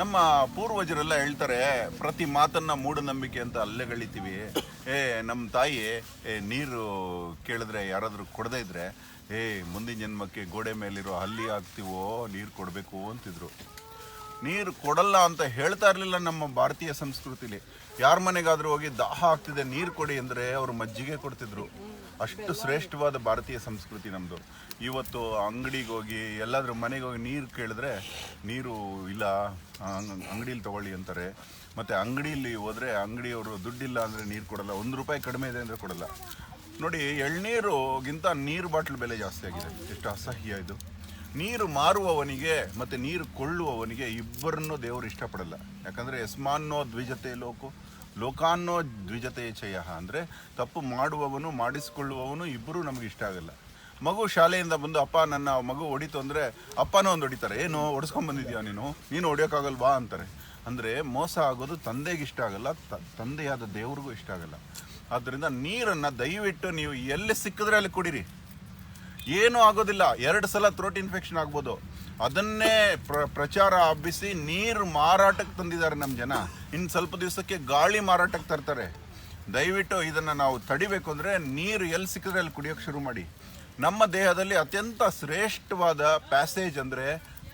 ನಮ್ಮ ಪೂರ್ವಜರೆಲ್ಲ ಹೇಳ್ತಾರೆ, ಪ್ರತಿ ಮಾತನ್ನ ಮೂಢನಂಬಿಕೆ ಅಂತ ಅಲ್ಲೆಗಳಿತೀವಿ ಏ ನಮ್ಮ ತಾಯಿ, ಏ, ನೀರು ಕೇಳಿದ್ರೆ ಯಾರಾದರೂ ಕೊಡದೇ ಇದ್ರೆ, ಏ, ಮುಂದಿನ ಜನ್ಮಕ್ಕೆ ಗೋಡೆ ಮೇಲಿರೋ ಹಲ್ಲಿ ಹಾಕ್ತೀವೋ, ನೀರು ಕೊಡಬೇಕು ಅಂತಿದ್ರು. ನೀರು ಕೊಡಲ್ಲ ಅಂತ ಹೇಳ್ತಾ ಇರಲಿಲ್ಲ ನಮ್ಮ ಭಾರತೀಯ ಸಂಸ್ಕೃತಿಲಿ. ಯಾರ ಮನೆಗಾದರೂ ಹೋಗಿ ದಾಹ ಆಗ್ತಿದೆ, ನೀರು ಕೊಡಿ ಅಂದರೆ ಅವರು ಮಜ್ಜಿಗೆ ಕೊಡ್ತಿದ್ರು. ಅಷ್ಟು ಶ್ರೇಷ್ಠವಾದ ಭಾರತೀಯ ಸಂಸ್ಕೃತಿ ನಮ್ಮದು ಇವತ್ತು ಅಂಗಡಿಗೆ ಹೋಗಿ, ಎಲ್ಲಾದರೂ ಮನೆಗೆ ಹೋಗಿ ನೀರು ಕೇಳಿದ್ರೆ ನೀರು ಇಲ್ಲ ಅಂಗಡೀಲಿ ತಗೊಳ್ಳಿ ಅಂತಾರೆ. ಮತ್ತು ಅಂಗಡಿಯಲ್ಲಿ ಹೋದರೆ ಅಂಗಡಿಯವರು ದುಡ್ಡಿಲ್ಲ ಅಂದರೆ ನೀರು ಕೊಡಲ್ಲ, ಒಂದು ರೂಪಾಯಿ ಕಡಿಮೆ ಇದೆ ಅಂದರೆ ಕೊಡಲ್ಲ. ನೋಡಿ ಎಳ್ನೀರುಗಿಂತ ನೀರು ಬಾಟ್ಲ್ ಬೆಲೆ ಜಾಸ್ತಿ ಆಗಿದೆ. ಎಷ್ಟು ಅಸಹ್ಯ ಇದು. ನೀರು ಮಾರುವವನಿಗೆ ಮತ್ತು ನೀರು ಕೊಳ್ಳುವವನಿಗೆ ಇಬ್ಬರನ್ನೂ ದೇವರು ಇಷ್ಟಪಡಲ್ಲ. ಯಾಕಂದರೆ ಯಸ್ಮಾನ್ನೋ ದ್ವಿಜತೆ ಲೋಕು, ಲೋಕಾನ್ನೋ ದ್ವಿಜತೆ ಚಯ. ಅಂದರೆ ತಪ್ಪು ಮಾಡುವವನು, ಮಾಡಿಸಿಕೊಳ್ಳುವವನು ಇಬ್ಬರೂ ನಮಗೆ ಇಷ್ಟ ಆಗಲ್ಲ. ಮಗು ಶಾಲೆಯಿಂದ ಬಂದು ಅಪ್ಪ ನನ್ನ ಮಗು ಹೊಡಿತು ಅಂದರೆ ಅಪ್ಪನೂ ಒಂದು ಹೊಡಿತಾರೆ. ಏನು ಹೊಡಿಸ್ಕೊಂಡ್ ಬಂದಿದ್ಯಾ ನೀನು? ನೀನು ಹೊಡಿಯೋಕ್ಕಾಗಲ್ವಾ ಅಂತಾರೆ. ಅಂದರೆ ಮೋಸ ಆಗೋದು ತಂದೆಗೆ ಇಷ್ಟ ಆಗಲ್ಲ ತಂದೆಯಾದ ದೇವ್ರಿಗೂ ಇಷ್ಟ ಆಗಲ್ಲ. ಆದ್ದರಿಂದ ನೀರನ್ನು ದಯವಿಟ್ಟು ನೀವು ಎಲ್ಲಿ ಸಿಕ್ಕಿದ್ರೆ ಅಲ್ಲಿ ಕುಡೀರಿ. ಏನೂ ಆಗೋದಿಲ್ಲ. ಎರಡು ಸಲ ಥ್ರೋಟ್ ಇನ್ಫೆಕ್ಷನ್ ಆಗ್ಬೋದು. ಅದನ್ನೇ ಪ್ರ, ಪ್ರಚಾರ ಹಬ್ಬಿಸಿ ನೀರು ಮಾರಾಟಕ್ಕೆ ತಂದಿದ್ದಾರೆ ನಮ್ಮ ಜನ. ಇನ್ನು ಸ್ವಲ್ಪ ದಿವಸಕ್ಕೆ ಗಾಳಿ ಮಾರಾಟಕ್ಕೆ ತರ್ತಾರೆ. ದಯವಿಟ್ಟು ಇದನ್ನು ನಾವು ತಡಿಬೇಕು ಅಂದರೆ ನೀರು ಎಲ್ಲಿ ಸಿಕ್ಕಿದ್ರೆ ಅಲ್ಲಿ ಕುಡಿಯೋಕ್ಕೆ ಶುರು ಮಾಡಿ. ನಮ್ಮ ದೇಹದಲ್ಲಿ ಅತ್ಯಂತ ಶ್ರೇಷ್ಠವಾದ ಪ್ಯಾಸೇಜ್ ಅಂದರೆ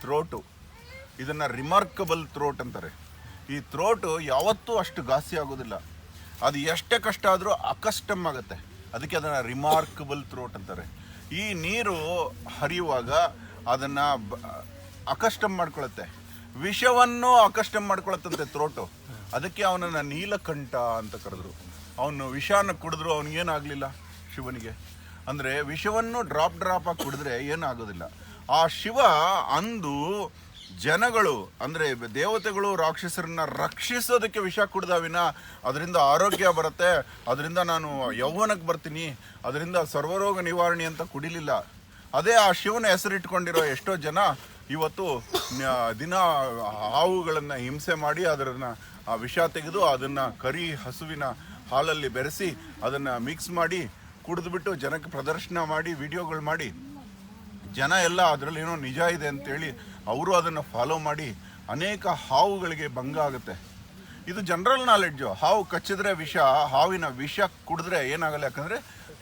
ಥ್ರೋಟು ಇದನ್ನು ರಿಮಾರ್ಕಬಲ್ ಥ್ರೋಟ್ ಅಂತಾರೆ. ಈ ಥ್ರೋಟು ಯಾವತ್ತೂ ಅಷ್ಟು ಘಾಸಿ ಆಗೋದಿಲ್ಲ. ಅದು ಎಷ್ಟೇ ಕಷ್ಟ ಆದರೂ ಅಕಷ್ಟಮ್ ಆಗುತ್ತೆ. ಅದಕ್ಕೆ ಅದನ್ನು ರಿಮಾರ್ಕಬಲ್ ಥ್ರೋಟ್ ಅಂತಾರೆ. ಈ ನೀರು ಹರಿಯುವಾಗ ಅದನ್ನು ಅಕಸ್ಟಮ್ ಮಾಡ್ಕೊಳತ್ತೆ. ವಿಷವನ್ನು ಅಕಸ್ಟಮ್ ಮಾಡ್ಕೊಳತ್ತಂತೆ ಥ್ರೋಟು ಅದಕ್ಕೆ ಅವನನ್ನು ನೀಲಕಂಠ ಅಂತ ಕರೆದ್ರು. ಅವನು ವಿಷಾನ ಕುಡಿದ್ರು ಅವನಿಗೇನಾಗಲಿಲ್ಲ ಶಿವನಿಗೆ. ಅಂದರೆ ವಿಷವನ್ನು ಡ್ರಾಪ್ ಡ್ರಾಪ್ ಆಗಿ ಕುಡಿದ್ರೆ ಏನಾಗೋದಿಲ್ಲ. ಆ ಶಿವ ಅಂದು ಜನಗಳು, ಅಂದರೆ ದೇವತೆಗಳು, ರಾಕ್ಷಸರನ್ನ ರಕ್ಷಿಸೋದಕ್ಕೆ ವಿಷ ಕುಡ್ದ ವಿನ ಅದರಿಂದ ಆರೋಗ್ಯ ಬರುತ್ತೆ, ಅದರಿಂದ ನಾನು ಯೌವನಕ್ಕೆ ಬರ್ತೀನಿ, ಅದರಿಂದ ಸರ್ವರೋಗ ನಿವಾರಣೆ ಅಂತ ಕುಡಿಲಿಲ್ಲ. ಅದೇ ಆ ಶಿವನ ಹೆಸರಿಟ್ಕೊಂಡಿರೋ ಎಷ್ಟೋ ಜನ ಇವತ್ತು ದಿನ ಹಾವುಗಳನ್ನು ಹಿಂಸೆ ಮಾಡಿ ಅದರನ್ನ ಆ ವಿಷ ತೆಗೆದು ಅದನ್ನು ಕರಿ ಹಸುವಿನ ಹಾಲಲ್ಲಿ ಬೆರೆಸಿ ಅದನ್ನು ಮಿಕ್ಸ್ ಮಾಡಿ ಕುಡಿದ್ಬಿಟ್ಟು ಜನಕ್ಕೆ ಪ್ರದರ್ಶನ ಮಾಡಿ, ವಿಡಿಯೋಗಳು ಮಾಡಿ. ಜನ ಎಲ್ಲ ಅದರಲ್ಲಿ ಏನೋ ನಿಜ ಇದೆ ಅಂತೇಳಿ ಅವರು ಅದನ್ನು ಫಾಲೋ ಮಾಡಿ ಅನೇಕ ಹಾವುಗಳಿಗೆ ಭಂಗ ಆಗುತ್ತೆ. ಇದು ಜನರಲ್ ನಾಲೆಡ್ಜು ಹಾವು ಕಚ್ಚಿದ್ರೆ ವಿಷ, ಹಾವಿನ ವಿಷ ಕುಡಿದ್ರೆ ಏನಾಗಲ್ಲ. ಯಾಕಂದರೆ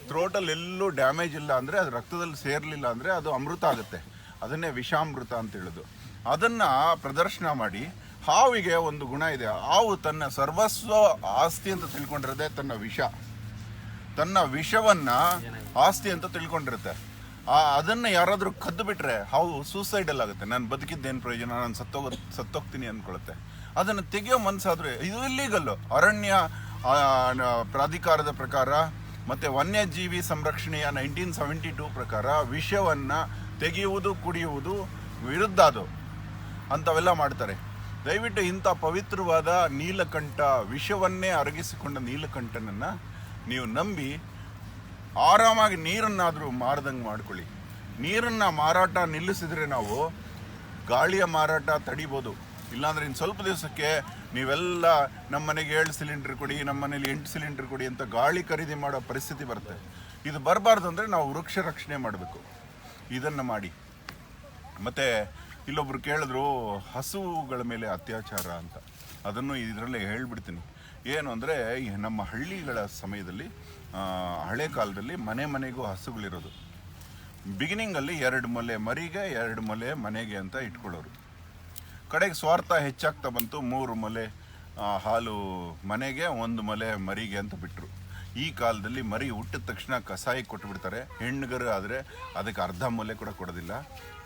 ಥ್ರೋಟಲ್ಲಿ ಎಲ್ಲೂ ಡ್ಯಾಮೇಜ್ ಇಲ್ಲ ಅಂದರೆ, ಅದು ರಕ್ತದಲ್ಲಿ ಸೇರಲಿಲ್ಲ ಅಂದರೆ ಅದು ಅಮೃತ ಆಗುತ್ತೆ. ಅದನ್ನೇ ವಿಷಾಮೃತ ಅಂತ ಹೇಳೋದು. ಅದನ್ನು ಪ್ರದರ್ಶನ ಮಾಡಿ ಹಾವಿಗೆ ಒಂದು ಗುಣ ಇದೆ. ಹಾವು ತನ್ನ ಸರ್ವಸ್ವ ಆಸ್ತಿ ಅಂತ ತಿಳ್ಕೊಂಡಿರೋದೇ ತನ್ನ ವಿಷ. ತನ್ನ ವಿಷವನ್ನ ಆಸ್ತಿ ಅಂತ ತಿಳ್ಕೊಂಡಿರುತ್ತೆ. ಆ, ಅದನ್ನ ಯಾರಾದರೂ ಕದ್ದು ಬಿಟ್ರೆ ಹೌದು ಸೂಸೈಡಲ್ ಆಗುತ್ತೆ. ನಾನು ಬದುಕಿದ್ದೇನು ಪ್ರಯೋಜನ? ನಾನು ಸತ್ತೋಗ, ಸತ್ತೋಗ್ತೀನಿ ಅಂದ್ಕೊಳುತ್ತೆ ಅದನ್ನು ತೆಗೆಯೋ ಮನಸ್ಸಾದ್ರೆ ಇದು ಇಲ್ಲೀಗಲ್ಲು ಅರಣ್ಯ ಪ್ರಾಧಿಕಾರದ ಪ್ರಕಾರ ಮತ್ತೆ ವನ್ಯಜೀವಿ ಸಂರಕ್ಷಣೆಯ ನೈನ್ಟೀನ್ ಸೆವೆಂಟಿ ಟೂ ಪ್ರಕಾರ ವಿಷವನ್ನ ತೆಗೆಯುವುದು, ಕುಡಿಯುವುದು ವಿರುದ್ಧ ಅದು. ಅಂಥವೆಲ್ಲ ಮಾಡ್ತಾರೆ. ದಯವಿಟ್ಟು ಇಂಥ ಪವಿತ್ರವಾದ ನೀಲಕಂಠ, ವಿಷವನ್ನೇ ಅರಗಿಸಿಕೊಂಡ ನೀಲಕಂಠನನ್ನು ನೀವು ನಂಬಿ ಆರಾಮಾಗಿ ನೀರನ್ನಾದರೂ ಮಾರ್ದಂಗೆ ಮಾಡ್ಕೊಳ್ಳಿ. ನೀರನ್ನು ಮಾರಾಟ ನಿಲ್ಲಿಸಿದ್ರೆ ನಾವು ಗಾಳಿಯ ಮಾರಾಟ ತಡಿಬೋದು. ಇಲ್ಲಾಂದ್ರೆ ಇನ್ನು ಸ್ವಲ್ಪ ದಿವಸಕ್ಕೆ ನೀವೆಲ್ಲ ನಮ್ಮ ಮನೆಗೆ ಏಳು ಸಿಲಿಂಡ್ರ್ ಕೊಡಿ ನಮ್ಮ ಮನೇಲಿ ಎಂಟು ಸಿಲಿಂಡ್ರ್ ಕೊಡಿ ಅಂತ ಗಾಳಿ ಖರೀದಿ ಮಾಡೋ ಪರಿಸ್ಥಿತಿ ಬರುತ್ತೆ. ಇದು ಬರಬಾರ್ದು ಅಂದರೆ ನಾವು ವೃಕ್ಷ ರಕ್ಷಣೆ ಮಾಡಬೇಕು. ಇದನ್ನು ಮಾಡಿ. ಮತ್ತು ಇಲ್ಲೊಬ್ರು ಕೇಳಿದ್ರು ಹಸುಗಳ ಮೇಲೆ ಅತ್ಯಾಚಾರ ಅಂತ. ಅದನ್ನು ಇದರಲ್ಲೇ ಹೇಳ್ಬಿಡ್ತೀನಿ. ಏನು ಅಂದರೆ ನಮ್ಮ ಹಳ್ಳಿಗಳ ಸಮಯದಲ್ಲಿ ಹಳೆ ಕಾಲದಲ್ಲಿ ಮನೆ ಮನೆಗೂ ಹಸುಗಳಿರೋದು. ಬಿಗಿನಿಂಗಲ್ಲಿ ಎರಡು ಮೊಲೆ ಮರಿಗೆ, ಎರಡು ಮೊಲೆ ಮನೆಗೆ ಅಂತ ಇಟ್ಕೊಳ್ಳೋರು. ಕಡೆಗೆ ಸ್ವಾರ್ಥ ಹೆಚ್ಚಾಗ್ತಾ ಬಂತು, ಮೂರು ಮೊಲೆ ಹಾಲು ಮನೆಗೆ, ಒಂದು ಮೊಲೆ ಮರಿಗೆ ಅಂತ ಬಿಟ್ಟರು ಈ ಕಾಲದಲ್ಲಿ ಮರಿ ಹುಟ್ಟಿದ ತಕ್ಷಣ ಕಸಾಯಿ ಕೊಟ್ಬಿಡ್ತಾರೆ. ಹೆಣ್ಣುಗರು ಆದರೆ ಅದಕ್ಕೆ ಅರ್ಧ ಮೊಲೆ ಕೂಡ ಕೊಡೋದಿಲ್ಲ.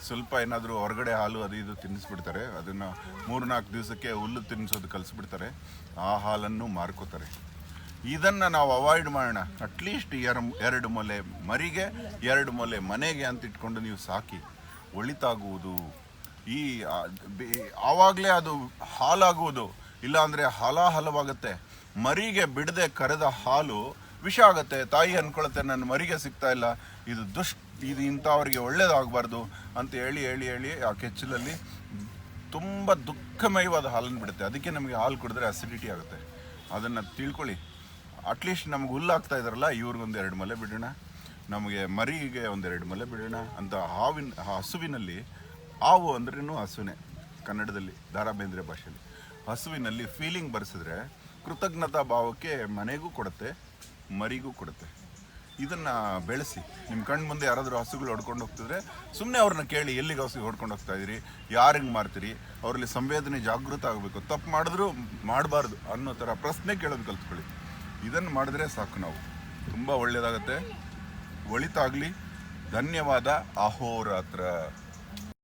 ಸ್ವಲ್ಪ ಏನಾದರೂ ಹೊರಗಡೆ ಹಾಲು ಅದು ಇದು ತಿನ್ನಿಸ್ಬಿಡ್ತಾರೆ. ಅದನ್ನು ಮೂರ್ನಾಲ್ಕು ದಿವಸಕ್ಕೆ ಹುಲ್ಲು ತಿನ್ನಿಸೋದು ಕಲಿಸ್ಬಿಡ್ತಾರೆ. ಆ ಹಾಲನ್ನು ಮಾರ್ಕೋತಾರೆ. ಇದನ್ನು ನಾವು ಅವಾಯ್ಡ್ ಮಾಡೋಣ. ಅಟ್ಲೀಸ್ಟ್ ಎರ ಎರಡು ಮೊಲೆ ಮರಿಗೆ, ಎರಡು ಮೊಲೆ ಮನೆಗೆ ಅಂತ ಇಟ್ಕೊಂಡು ನೀವು ಸಾಕಿ. ಒಳಿತಾಗುವುದು. ಈ ಆವಾಗಲೇ ಅದು ಹಾಲಾಗುವುದು. ಇಲ್ಲಾಂದರೆ ಹಲಾಹಲವಾಗುತ್ತೆ. ಮರಿಗೆ ಬಿಡದೆ ಕರೆದ ಹಾಲು ವಿಷ ಆಗುತ್ತೆ, ತಾಯಿ ಅನ್ಕೊಳತ್ತೆ, ನನ್ನ ಮರಿಗೆ ಸಿಗ್ತಾ ಇಲ್ಲ, ಇದು ದುಷ್ಟ, ಇದು ಇಂಥವ್ರಿಗೆ ಒಳ್ಳೇದಾಗಬಾರ್ದು ಅಂತ ಹೇಳಿ ಹೇಳಿ ಹೇಳಿ ಆ ಕೆಚ್ಚಲಲ್ಲಿ ತುಂಬ ದುಃಖಮಯವಾದ ಹಾಲನ್ನು ಬಿಡುತ್ತೆ. ಅದಕ್ಕೆ ನಮಗೆ ಹಾಲು ಕುಡಿದ್ರೆ ಅಸಿಡಿಟಿ ಆಗುತ್ತೆ. ಅದನ್ನು ತಿಳ್ಕೊಳ್ಳಿ. ಅಟ್ಲೀಸ್ಟ್ ನಮ್ಗೆ ಹುಲ್ಲಾಗ್ತಾ ಇದಾರಲ್ಲ ಇವ್ರಿಗೊಂದು ಎರಡು ಮಲೆ ಬಿಡೋಣ. ನಮಗೆ ಮರಿಗೆ ಒಂದೆರಡು ಮಲೆ ಬಿಡೋಣ ಅಂತ ಹಾವಿನ ಹಸುವಿನಲ್ಲಿ, ಹಾವು ಅಂದ್ರೂ ಹಸುವಿನೇ ಕನ್ನಡದಲ್ಲಿ ದಾರಾ ಬೇಂದ್ರೆ ಭಾಷೆಯಲ್ಲಿ. ಹಸುವಿನಲ್ಲಿ ಫೀಲಿಂಗ್ ಬರ್ಸಿದ್ರೆ ಕೃತಜ್ಞತಾ ಭಾವಕ್ಕೆ ಮನೆಗೂ ಕೊಡುತ್ತೆ, ಮರಿಗೂ ಕೊಡುತ್ತೆ. ಇದನ್ನು ಬೆಳೆಸಿ. ನಿಮ್ಮ ಕಣ್ಣು ಮುಂದೆ ಯಾರಾದರೂ ಹಸುಗಳು ಹೊಡ್ಕೊಂಡು ಹೋಗ್ತಿದ್ರೆ ಸುಮ್ಮನೆ ಅವ್ರನ್ನ ಕೇಳಿ, ಎಲ್ಲಿಗೆ ಹಸು ಹೊಡ್ಕೊಂಡು ಹೋಗ್ತಾ ಇದ್ದೀರಿ ಯಾರಿಗೆ ಮಾರ್ತೀರಿ? ಅವರಲ್ಲಿ ಸಂವೇದನೆ ಜಾಗೃತ ಆಗಬೇಕು. ತಪ್ಪು ಮಾಡಿದ್ರು ಮಾಡಬಾರ್ದು ಅನ್ನೋ ಥರ ಪ್ರಶ್ನೆ ಕೇಳೋದು ಕಲ್ತ್ಕೊಳ್ಳಿ. ಇದನ್ನು ಮಾಡಿದ್ರೆ ಸಾಕು ನಾವು. ತುಂಬ ಒಳ್ಳೆಯದಾಗತ್ತೆ ಒಳಿತಾಗಲಿ. ಧನ್ಯವಾದ. ಅಹೋರಾತ್ರ.